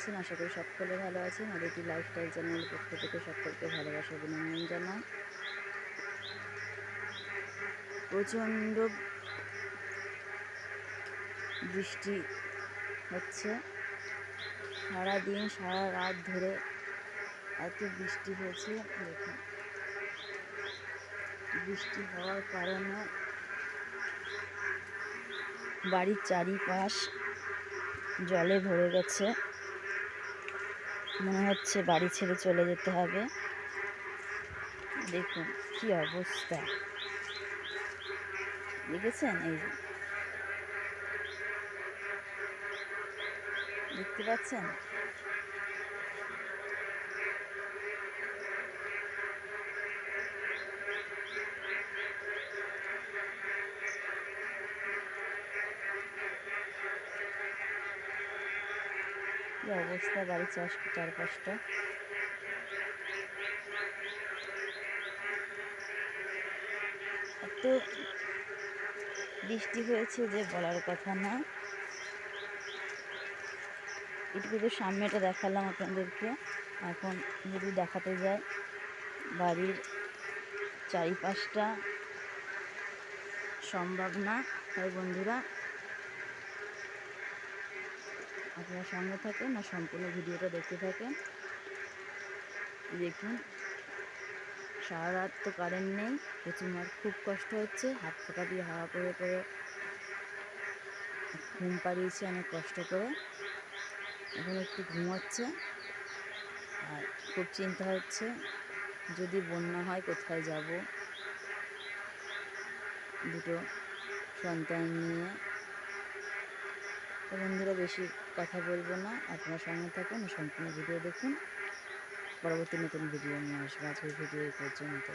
আছেন, আশা করি সকলে ভালো আছেন। অদিতি লাইফস্টাইল চ্যানেলের পক্ষ থেকে সকলকে ভালোবাসা, অভিনন্দন জানাই। প্রচণ্ড বৃষ্টি হচ্ছে। সারাদিন, সারা রাত ধরে এত বৃষ্টি হয়েছে। দেখুন, বৃষ্টি হওয়ার কারণে বাড়ির চারিপাশ জলে ভরে গেছে। মনে হচ্ছে বাড়ি ছেড়ে চলে যেতে হবে। দেখুন কি অবস্থা। দেখেছেন এই দেখতে পাচ্ছেন? কি অবস্থা বাড়ির চাষ চারপাশটা? এত বৃষ্টি হয়েছে যে বলার কথা না। একটু তো সামনেটা দেখালাম আপনাদেরকে। এখন যদি দেখাতে যায় বাড়ির চারিপাশটা সম্ভব না। তাই বন্ধুরা আপনারা সঙ্গে থাকেন আর সম্পূর্ণ ভিডিওটা দেখতে থাকেন। দেখুন সারা রাত তো কারেন্ট নেই, প্রচুর খুব কষ্ট হচ্ছে, হাত ফাঁকা দিয়ে হাওয়া করে করে ঘুম পাড়িয়েছি অনেক কষ্ট করে। এখন একটু ঘুমোচ্ছে আর খুব চিন্তা হচ্ছে যদি বন্যা হয় কোথায় যাব। দুটো সন্তান নিয়ে তো বন্ধুরা, বেশি কথা বলব না। আপনার সঙ্গে থাকুন, সম্পূর্ণ ভিডিও দেখুন। পরবর্তী নতুন ভিডিও নিয়ে আসব। আজকের ভিডিও পর্যন্ত।